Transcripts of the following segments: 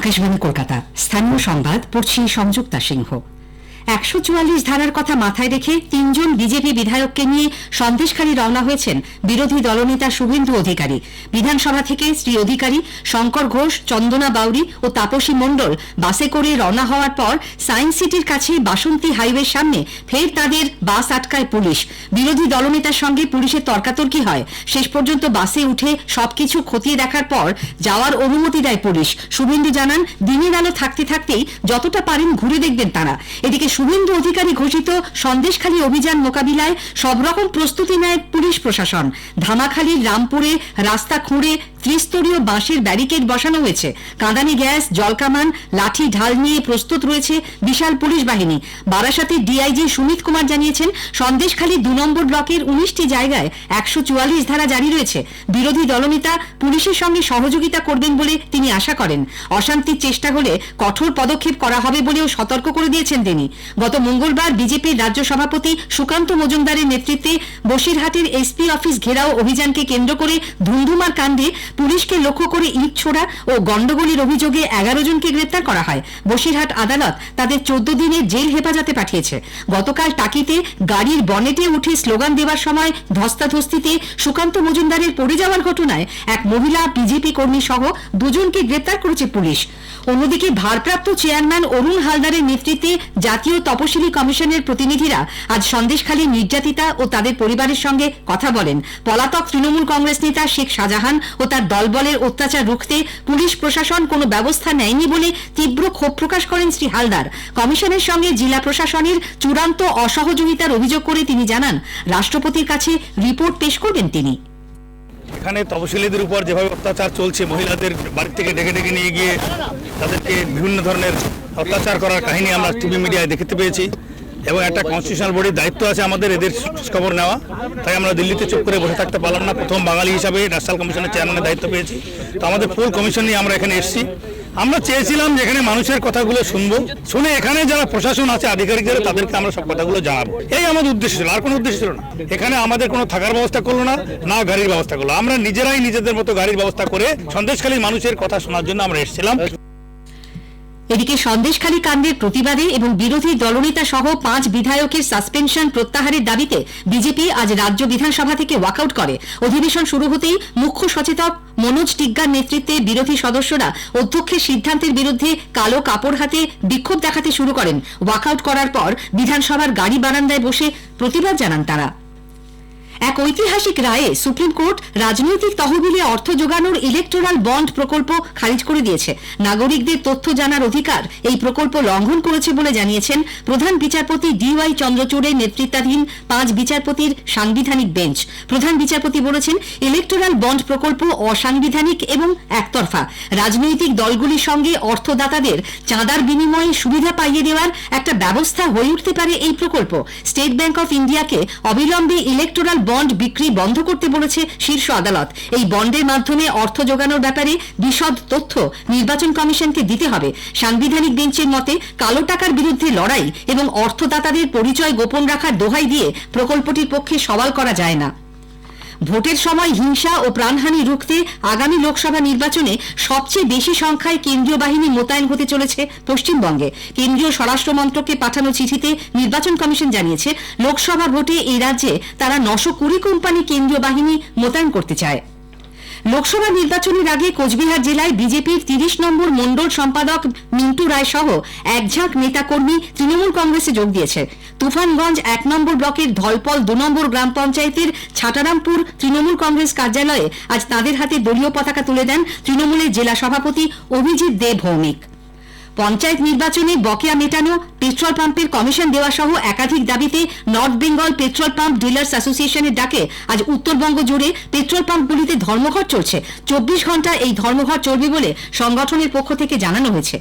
আকাশবাণী কলকাতা। স্থানীয় সংবাদ পড়ছি সংযুক্তা সিংহ। একশো চুয়াল্লিশ ধারার কথা মাথায় রেখে তিনজন বিজেপি বিধায়ককে নিয়ে সন্দেশখালী রওনা হয়েছেন বিরোধী দলনেতা শুভেন্দু অধিকারী। বিধানসভা থেকে শ্রী অধিকারী শঙ্কর ঘোষ, চন্দনা বাউরি ও তাপসী মণ্ডল বাসে করে রওনা হওয়ার পর সায়েন্স সিটির কাছে বাসন্তী হাইওয়ের সামনে ফের তাদের বাস আটকায় পুলিশ। বিরোধী দলনেতার সঙ্গে পুলিশের তর্কাতর্কি হয়। শেষ পর্যন্ত বাসে উঠে সবকিছু খতিয়ে দেখার পর যাওয়ার অনুমতি দেয় পুলিশ। শুভেন্দু জানান, দিনের আলো থাকতে থাকতেই যতটা পারেন ঘুরে দেখবেন তারা। এদিকে শুভেন্দু অধিকারী ঘোষিত সন্দেশখালী অভিযান মোকাবিলায় সব রকম প্রস্তুতি নেয় পুলিশ প্রশাসন। ধামাখালীর রামপুরে রাস্তা খুঁড়ে ত্রিস্তরীয় বাঁশের ব্যারিকেড বসানো হয়েছে। কাঁদানি গ্যাস জলকামান লাঠি, ঢাল নিয়ে প্রস্তুত রয়েছে বিশাল পুলিশ বাহিনী। বারাসাতে ডিআইজি সুমিত কুমার জানিয়েছেন, সন্দেশখালী দু নম্বর ব্লকের উনিশটি জায়গায় একশো চুয়াল্লিশ ধারা জারি রয়েছে। বিরোধী দলনেতা পুলিশের সঙ্গে সহযোগিতা করবেন বলে তিনি আশা করেন। অশান্তির চেষ্টা হলে কঠোর পদক্ষেপ করা হবে বলেও সতর্ক করে দিয়েছেন তিনি। গত মঙ্গলবার বিজেপির রাজ্য সভাপতি সুকান্ত মজুমদারের নেতৃত্বে বসিরহাটের এসপি অফিস ঘেরাও অভিযানকে কেন্দ্র করে ধুমধুমার কাণ্ডে পুলিশকে লক্ষ্য করে ইট ছোড়া ও গন্ডগোলের অভিযোগে এগারো জনকে গ্রেপ্তার করা হয়। বসিরহাট আদালত তাদের চোদ্দ দিনের জেল হেফাজতে পাঠিয়েছে। গতকাল টাকিতে গাড়ির বনেটে উঠে স্লোগান দেওয়ার সময় ধস্তাধস্তিতে সুকান্ত মজুমদারের পড়ে যাওয়ার ঘটনায় এক মহিলা, বিজেপি কর্মী সহ দুজনকে গ্রেপ্তার করেছে পুলিশ। অন্যদিকে ভারপ্রাপ্ত চেয়ারম্যান অরুণ হালদারের নেতৃত্বে জাতীয় তপশিলি কমিশনের প্রতিনিধিরা আজ সন্দেশখালী নির্যাতিতা ও তাদের পরিবারের সঙ্গে কথা বলেন। পলাতক তৃণমূল কংগ্রেস নেতা শেখ শাহজাহান ও তার দলবলের অত্যাচার রুখতে পুলিশ প্রশাসন কোনো ব্যবস্থা নেয়নি বলে তীব্র ক্ষোভ প্রকাশ করেন শ্রী হালদার। কমিশনের সঙ্গে জেলা প্রশাসনের চূড়ান্ত অসহযোগিতার অভিযোগ করে তিনি জানান, রাষ্ট্রপতির কাছে রিপোর্ট পেশ করবেন তিনি। এখানে তপশিলীদের উপর যেভাবে অত্যাচার চলছে, মহিলাদের বাড়ি থেকে ডেকে ডেকে নিয়ে গিয়ে তাদেরকে বিভিন্ন ধরনের অত্যাচার করার কাহিনী আমরা টিভি মিডিয়ায় দেখতে পেয়েছি এবং একটা কনস্টিটিউশনাল বডির দায়িত্ব আছে আমাদের, এদের খবর নেওয়া। তাই আমরা দিল্লিতে চুপ করে বসে থাকতে পারলাম না। প্রথম বাঙালি হিসাবে ন্যাশনাল কমিশনের চেয়ারম্যানের দায়িত্ব পেয়েছি। তো আমাদের ফুল কমিশন নিয়ে আমরা এখানে এসেছি। আমরা চেয়েছিলাম যে এখানে মানুষের কথাগুলো শুনব। শুনে এখানে যারা প্রশাসন আছে, আধিকারিকদের, তাদেরকে আমরা সব কথাগুলো জানাব। এই আমাদের উদ্দেশ্য ছিল। আর কোনো উদ্দেশ্য ছিল না। এখানে আমাদের কোনো থাকার ব্যবস্থা করল না না গাড়ির ব্যবস্থা করল। আমরা নিজেরাই নিজেদের মতো গাড়ির ব্যবস্থা করে সন্দেশখালীর মানুষের কথা শোনার জন্য আমরা এসেছিলাম। এদিকে সন্দেশখালী কাণ্ডের প্রতিবাদে এবং বিরোধী দলনেতা সহ পাঁচ বিধায়কের সাসপেনশন প্রত্যাহারের দাবিতে বিজেপি আজ রাজ্য বিধানসভা থেকে ওয়াকআউট করে। অধিবেশন শুরু হতেই মুখ্য সচেতক মনোজ টিগ্গার নেতৃত্বে বিরোধী সদস্যরা অধ্যক্ষের সিদ্ধান্তের বিরুদ্ধে কালো কাপড় হাতে বিক্ষোভ দেখাতে শুরু করেন। ওয়াকআউট করার পর বিধানসভার গাড়ি বারান্দায় বসে প্রতিবাদ জানান তারা। এক ঐতিহাসিক রায়ে সুপ্রিম কোর্ট রাজনৈতিক তহবিলে অর্থ জোগানোর ইলেকটোরাল বন্ড প্রকল্প খারিজ করে দিয়েছে। নাগরিকদের তথ্য জানার অধিকার এই প্রকল্প লঙ্ঘন করেছে বলে জানিয়েছেন প্রধান বিচারপতি ডিওয়াই চন্দ্রচূড়ের নেতৃত্বাধীন পাঁচ বিচারপতির সাংবিধানিক বেঞ্চ। প্রধান বিচারপতি বলেছেন ইলেকটোরাল বন্ড প্রকল্প অসাংবিধানিক এবং একতরফা। রাজনৈতিক দলগুলির সঙ্গে অর্থদাতাদের চাঁদার বিনিময়ে সুবিধা পাইয়ে দেওয়ার একটা ব্যবস্থা হয়ে উঠতে পারে এই প্রকল্প। স্টেট ব্যাংক অফ ইন্ডিয়াকে অবিলম্বে ইলেকটোরাল বন্ড বিক্রি বন্ধ করতে বলেছে শীর্ষ আদালত। এই বন্ডের মাধ্যমে অর্থ যোগানোর ব্যাপারে বিশদ তথ্য নির্বাচন কমিশনকে দিতে হবে। সাংবিধানিক বেঞ্চের মতে, কালো টাকার বিরুদ্ধে লড়াই এবং অর্থদাতাদের পরিচয় গোপন রাখার দোহাই দিয়ে প্রকল্পটির পক্ষে সওয়াল করা যায় না। ভোটের সময় হিংসা ও প্রাণহানি রুখতে আগামী লোকসভা নির্বাচনে সবচেয়ে বেশি সংখ্যায় কেন্দ্রীয় বাহিনী মোতায়েন হতে চলেছে পশ্চিমবঙ্গে। কেন্দ্রীয় স্বরাষ্ট্র মন্ত্রককে পাঠানো চিঠিতে নির্বাচন কমিশন জানিয়েছে, লোকসভা ভোটে এই রাজ্যে তারা নশো কুড়ি কোম্পানি কেন্দ্রীয় বাহিনী মোতায়েন করতে চায়। লোকসভা নির্বাচনের আগে কোচবিহার জেলায় বিজেপির তিরিশ নম্বর মন্ডল সম্পাদক মিন্টু রায় সহ একঝাঁক নেতাকর্মী তৃণমূল কংগ্রেসে যোগ দিয়েছে। তুফানগঞ্জ এক নম্বর ব্লকের ধলপল দু নম্বর গ্রাম পঞ্চায়েতের ছাটারামপুর তৃণমূল কংগ্রেস কার্যালয়ে আজ তাদের হাতে দলীয় পতাকা তুলে দেন তৃণমূলের জেলা সভাপতি অভিজিৎ দে ভৌমিক। পঞ্চায়েত নির্বাচনে বকেয়া মেটানো, পেট্রোল পাম্পের কমিশন দেওয়া সহ একাধিক দাবিতে north Bengal petrol pump dealers অ্যাসোসিয়েশনের ডাকে আজ উত্তরবঙ্গ জুড়ে পেট্রোল পাম্পগুলিতে ধর্মঘট চলছে। চব্বিশ ঘণ্টা এই ধর্মঘট চলবে বলে সংগঠনের পক্ষ থেকে জানানো হয়েছে।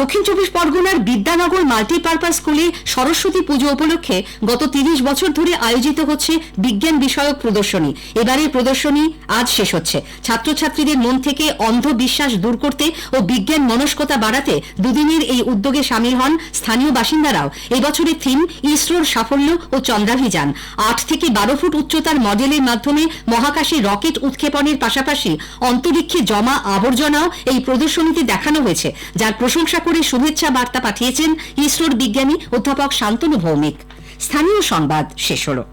দক্ষিণ চব্বিশ পরগনার বিদ্যানগর মাল্টিপারপাস স্কুলে সরস্বতী পুজো উপলক্ষে গত তিরিশ বছর ধরে আয়োজিত হচ্ছে বিজ্ঞান বিষয়ক প্রদর্শনী। এবারের প্রদর্শনী আজ শেষ হচ্ছে। ছাত্রছাত্রীদের মন থেকে অন্ধবিশ্বাস দূর করতে ও বিজ্ঞান মনস্কতা বাড়াতে দুদিনের এই উদ্যোগে সামিল হন স্থানীয় বাসিন্দারাও। এবছরের থিম ইসরোর সাফল্য ও চন্দ্রাভিযান। আট থেকে বারো ফুট উচ্চতার মডেলের মাধ্যমে মহাকাশে রকেট উৎক্ষেপণের পাশাপাশি অন্তরিক্ষে জমা আবর্জনাও এই প্রদর্শনীতে দেখানো হয়েছে, যার প্রশংসা করে শুভেচ্ছা বার্তা পাঠিয়েছেন ইসরোর বিজ্ঞানী অধ্যাপক শান্তনু ভৌমিক। স্থানীয় সংবাদ শেষ হলো।